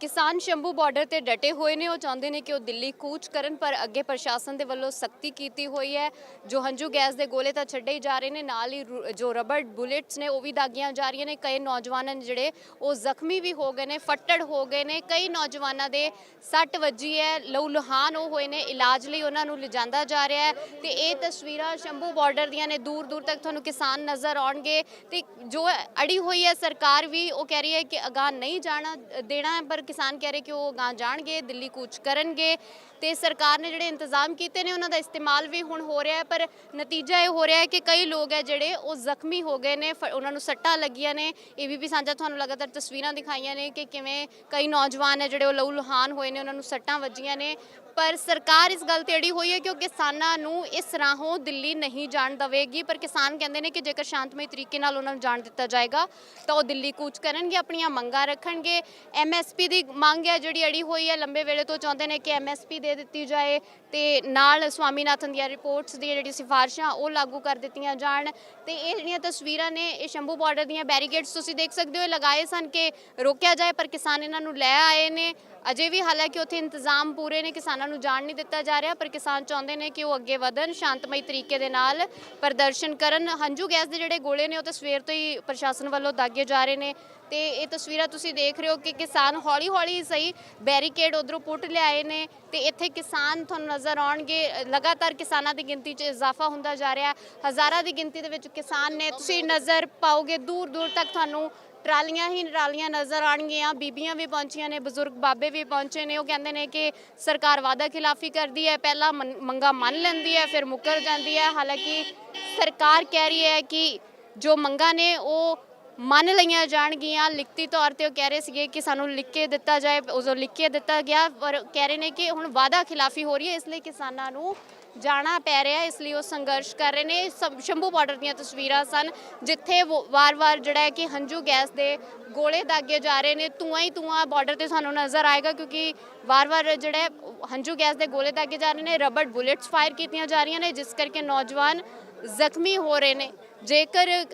ਕਿਸਾਨ ਸ਼ੰਭੂ ਬਾਰਡਰ ਤੇ ਡਟੇ ਹੋਏ ਨੇ। ਉਹ ਚਾਹੁੰਦੇ ਨੇ ਕਿ ਉਹ ਦਿੱਲੀ ਕੂਚ ਕਰਨ ਪਰ ਅੱਗੇ ਪ੍ਰਸ਼ਾਸਨ ਦੇ ਵੱਲੋਂ ਸਖਤੀ ਕੀਤੀ ਹੋਈ ਹੈ। ਜੋ ਹੰਝੂ ਗੈਸ ਦੇ ਗੋਲੇ ਤਾਂ ਛੱਡੇ ਹੀ ਜਾ ਰਹੇ ਨੇ ਨਾਲ ਹੀ ਰੂ- ਜੋ ਰਬੜ ਬੁਲੇਟਸ ਨੇ ਉਹ ਵੀ ਦਾਗੀਆਂ ਜਾ ਰਹੀਆਂ ਨੇ। ਕਈ ਨੌਜਵਾਨ ਨੇ ਜਿਹੜੇ ਉਹ ਜ਼ਖਮੀ ਵੀ ਹੋ ਗਏ ਨੇ ਫੱਟੜ ਹੋ ਗਏ ਨੇ। ਕਈ ਨੌਜਵਾਨਾਂ ਦੇ ਸੱਟ ਵੱਜੀ ਹੈ ਲਹੂ ਲੁਹਾਨ ਉਹ ਹੋਏ ਨੇ। ਇਲਾਜ ਲਈ ਉਹਨਾਂ ਨੂੰ ਲਿਜਾਂਦਾ ਜਾ ਰਿਹਾ ਹੈ। ਤੇ ਇਹ ਤਸਵੀਰਾਂ ਸ਼ੰਭੂ ਬਾਰਡਰ ਦੀਆਂ ਨੇ। ਦੂਰ ਦੂਰ ਤੱਕ ਤੁਹਾਨੂੰ ਕਿਸਾਨ ਨਜ਼ਰ ਆਉਣਗੇ। ਤੇ ਜੋ ਅੜੀ ਹੋਈ ਹੈ ਸਰਕਾਰ ਵੀ ਉਹ ਕਹਿ ਰਹੀ ਹੈ ਕਿ ਅਗਾਂਹ ਨਹੀਂ ਜਾਣਾ ਦੇਣਾ ਹੈ, ਪਰ ਕਿਸਾਨ ਕਹਿ ਰਹੇ ਕਿ ਉਹ ਅਗਾਂਹ ਜਾਣਗੇ, ਦਿੱਲੀ ਕੂਚ ਕਰਨਗੇ ਤੇ ਸਰਕਾਰ ਨੇ ਜਿਹੜੇ ਇੰਤਜ਼ਾਮ ਕੀਤੇ ਨੇ ਉਹਨਾਂ ਦਾ ਇਸਤੇਮਾਲ ਵੀ ਹੁਣ ਹੋ ਰਿਹਾ ਹੈ, ਪਰ ਨਤੀਜਾ ਇਹ ਹੋ ਰਿਹਾ ਹੈ ਕਿ ਕਈ ਲੋਕ ਹੈ ਜਿਹੜੇ ਉਹ ਜ਼ਖਮੀ ਹੋ ਗਏ ਨੇ, ਫ- ਉਹਨਾਂ ਨੂੰ ਸੱਟਾਂ ਲੱਗੀਆਂ ਨੇ। ਏਬੀਪੀ ਸਾਂਝਾ ਤੁਹਾਨੂੰ ਲਗਾਤਾਰ ਤਸਵੀਰਾਂ ਦਿਖਾਈਆਂ ਨੇ ਕਿ ਕਿਵੇਂ ਕਈ ਨੌਜਵਾਨ ਹੈ ਜਿਹੜੇ ਉਹ ਲਹੂ ਲੁਹਾਨ ਹੋਏ ਨੇ, ਉਹਨਾਂ ਨੂੰ ਸੱਟਾਂ ਵੱਜੀਆਂ ਨੇ। ਪਰ ਸਰਕਾਰ ਇਸ ਗੱਲ ਤੇ ਅੜੀ ਹੋਈ ਹੈ ਕਿ ਉਹ ਕਿਸਾਨਾਂ ਨੂੰ ਇਸ ਰਾਹੋਂ ਦਿੱਲੀ ਨਹੀਂ ਜਾਣ ਦੇਵੇਗੀ, ਪਰ ਕਿਸਾਨ ਕਹਿੰਦੇ ਨੇ ਕਿ ਜੇਕਰ ਸ਼ਾਂਤਮਈ ਤਰੀਕੇ ਨਾਲ ਉਹਨਾਂ ਨੂੰ ਜਾਣ ਦਿੱਤਾ ਜਾਏਗਾ, ਤਾਂ ਉਹ ਦਿੱਲੀ ਕੂਚ ਕਰਨਗੇ, ਆਪਣੀਆਂ ਮੰਗਾਂ ਰੱਖਣਗੇ। ਐਮਐਸਪੀ ਦੀ ਮੰਗ ਹੈ, ਜਿਹੜੀ ਅੜੀ ਹੋਈ ਹੈ, ਲੰਬੇ ਵੇਲੇ ਤੋਂ ਚਾਹੁੰਦੇ ਨੇ ਕਿ ਐਮਐਸਪੀ ਦੇ ਦਿੱਤੀ ਜਾਏ ਤੇ ਨਾਲ ਸਵਾਮੀਨਾਥਨ ਦੀਆਂ ਰਿਪੋਰਟਸ ਦੀਆਂ ਜਿਹੜੀ ਸਿਫਾਰਿਸ਼ਾਂ, ਉਹ ਲਾਗੂ ਕਰ ਦਿੱਤੀਆਂ ਜਾਣ। ਤੇ ਇਹ ਜਿਹੜੀਆਂ ਤਸਵੀਰਾਂ ਨੇ, ਇਹ ਸ਼ੰਭੂ ਬਾਰਡਰ ਦੀਆਂ ਬੈਰੀਕੇਡਸ ਤੁਸੀਂ ਦੇਖ ਸਕਦੇ ਹੋ, ਇਹ ਲਗਾਏ ਸਨ ਕਿ ਰੋਕਿਆ ਜਾਏ, ਪਰ ਕਿਸਾਨ ਇਹਨਾਂ ਨੂੰ ਲੈ ਆਏ ਨੇ। ਅਜੇ ਵੀ ਹਾਲਾਂਕਿ ਉੱਥੇ ਇੰਤਜ਼ਾਮ ਪੂਰੇ ਨੇ, ਕਿਸਾਨਾਂ ਨੂੰ ਜਾਣ ਨਹੀਂ ਦਿੱਤਾ ਜਾ ਰਿਹਾ, ਪਰ ਕਿਸਾਨ ਚਾਹੁੰਦੇ ਨੇ ਕਿ ਉਹ ਅੱਗੇ ਵਧਣ, ਸ਼ਾਂਤਮਈ ਤਰੀਕੇ ਦੇ ਨਾਲ ਪ੍ਰਦਰਸ਼ਨ ਕਰਨ। ਹੰਝੂ ਗੈਸ ਦੇ ਜਿਹੜੇ ਗੋਲੇ ਨੇ, ਉਹ ਤਾਂ ਸਵੇਰ ਤੋਂ ਹੀ ਪ੍ਰਸ਼ਾਸਨ ਵੱਲੋਂ ਦਾਗੇ ਜਾ ਰਹੇ ਨੇ। ਤੇ ਇਹ ਤਸਵੀਰਾਂ ਤੁਸੀਂ ਦੇਖ ਰਹੇ ਹੋ ਕਿ ਕਿਸਾਨ ਹੌਲੀ ਹੌਲੀ ਸਹੀ ਬੈਰੀਕੇਡ ਉਧਰੋਂ ਪੁੱਟ ਲਿਆਏ ਨੇ ਤੇ ਇੱਥੇ ਕਿਸਾਨ ਤੁਹਾਨੂੰ ਨਜ਼ਰ ਆਉਣਗੇ। ਲਗਾਤਾਰ ਕਿਸਾਨਾਂ ਦੀ ਗਿਣਤੀ 'ਚ ਇਜ਼ਾਫਾ ਹੁੰਦਾ ਜਾ ਰਿਹਾ। ਹੈ ਹਜ਼ਾਰਾਂ ਦੀ ਗਿਣਤੀ ਦੇ ਵਿੱਚ ਕਿਸਾਨ ਨੇ ਤੁਸੀਂ ਨਜ਼ਰ ਪਾਓਗੇ, ਦੂਰ ਦੂਰ ਤੱਕ ਤੁਹਾਨੂੰ ਟਰਾਲੀਆਂ ਹੀ ਟਰਾਲੀਆਂ ਨਜ਼ਰ ਆਣਗੀਆਂ ਬੀਬੀਆਂ ਵੀ ਪਹੁੰਚੀਆਂ ਨੇ, ਬਜ਼ੁਰਗ ਬਾਬੇ ਵੀ ਪਹੁੰਚੇ ਨੇ। ਉਹ ਕਹਿੰਦੇ ਨੇ ਕਿ ਸਰਕਾਰ ਵਾਅਦਾ ਖਿਲਾਫੀ ਕਰਦੀ ਹੈ, ਪਹਿਲਾਂ ਮਨ- ਮੰਗਾਂ ਮੰਨ ਲੈਂਦੀ ਹੈ, ਫਿਰ ਮੁੱਕਰ ਜਾਂਦੀ ਹੈ। ਹਾਲਾਂਕਿ ਸਰਕਾਰ ਕਹਿ ਰਹੀ ਹੈ ਕਿ ਜੋ ਮੰਗਾਂ ਨੇ ਉਹ ਮੰਨ ਲਈਆਂ ਜਾਣਗੀਆਂ। ਲਿਖਤੀ ਤੌਰ ਤੇ ਉਹ ਕਹਿ ਰਹੇ ਸੀਗੇ ਕਿ ਸਾਨੂੰ ਲਿਖ ਕੇ ਦਿੱਤਾ ਜਾਏ ਉਦੋਂ ਲਿਖ ਕੇ ਦਿੱਤਾ ਗਿਆ, ਪਰ ਕਹਿ ਰਹੇ ਨੇ ਕਿ ਹੁਣ ਵਾਅਦਾ ਖਿਲਾਫੀ ਹੋ ਰਹੀ ਹੈ, ਇਸ ਲਈ ਕਿਸਾਨਾਂ ਨੂੰ ਜਾਣਾ ਪੈ ਰਿਹਾ ਇਸ ਲਈ ਉਹ ਸੰਘਰਸ਼ ਕਰ ਰਹੇ ਨੇ। ਸੰ- ਸ਼ੰਭੂ ਬਾਰਡਰ ਦੀਆਂ ਤਸਵੀਰਾਂ ਸਨ, ਜਿੱਥੇ ਵੋ- ਵਾਰ-ਵਾਰ ਜਿਹੜਾ ਹੈ ਕਿ ਹੰਝੂ ਗੈਸ ਦੇ ਗੋਲੇ ਦਾਗੇ ਜਾ ਰਹੇ ਨੇ। ਧੂਆਂ ਹੀ ਧੂਆਂ ਬਾਰਡਰ ਤੇ ਸਾਨੂੰ ਨਜ਼ਰ ਆਏਗਾ, ਕਿਉਂਕਿ ਵਾਰ-ਵਾਰ ਜਿਹੜਾ ਹੰਝੂ ਗੈਸ ਦੇ ਗੋਲੇ ਦਾਗੇ ਜਾ ਰਹੇ ਨੇ, ਰਬੜ ਬੁਲੇਟਸ ਫਾਇਰ ਕੀਤੀਆਂ ਜਾ ਰਹੀਆਂ ਨੇ, ਜਿਸ ਕਰਕੇ ਨੌਜਵਾਨ ਜ਼ਖਮੀ ਹੋ ਰਹੇ ਨੇ। ਜੇਕਰ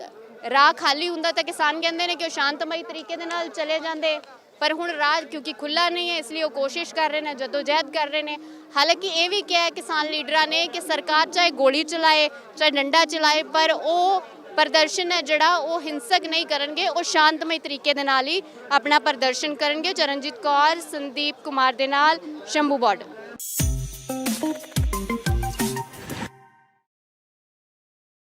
ਰਾਹ ਖਾਲੀ ਹੁੰਦਾ ਤਾਂ ਕਿਸਾਨ ਕਹਿੰਦੇ ਨੇ ਕਿ ਉਹ ਸ਼ਾਂਤਮਈ ਤਰੀਕੇ ਦੇ ਨਾਲ ਚਲੇ ਜਾਂਦੇ। ਪਰ ਹੁਣ ਰਾਹ ਕਿਉਂਕਿ ਖੁੱਲਾ ਨਹੀਂ ਹੈ, ਇਸ ਲਈ ਉਹ ਕੋਸ਼ਿਸ਼ ਕਰ ਰਹੇ ਨੇ, ਜਦੋਜਹਿਦ ਕਰ ਰਹੇ ਨੇ। ਹਾਲਾਂਕਿ ਇਹ ਵੀ ਕਿਹਾ ਕਿਸਾਨ ਲੀਡਰਾਂ ਨੇ ਕਿ ਸਰਕਾਰ ਚਾਹੇ ਗੋਲੀ ਚਲਾਏ, ਚਾਹੇ ਡੰਡਾ ਚਲਾਏ, ਪਰ ਉਹ ਪ੍ਰਦਰਸ਼ਨ ਹੈ ਜਿਹੜਾ ਉਹ ਹਿੰਸਕ ਨਹੀਂ ਕਰਨਗੇ, ਉਹ ਸ਼ਾਂਤਮਈ ਤਰੀਕੇ ਦੇ ਨਾਲ ਹੀ ਆਪਣਾ ਪ੍ਰਦਰਸ਼ਨ ਕਰਨਗੇ। ਚਰਨਜੀਤ ਕੌਰ, ਸੰਦੀਪ ਕੁਮਾਰ ਦੇ ਨਾਲ, ਸ਼ੰਭੂ ਬਾਰਡਰ।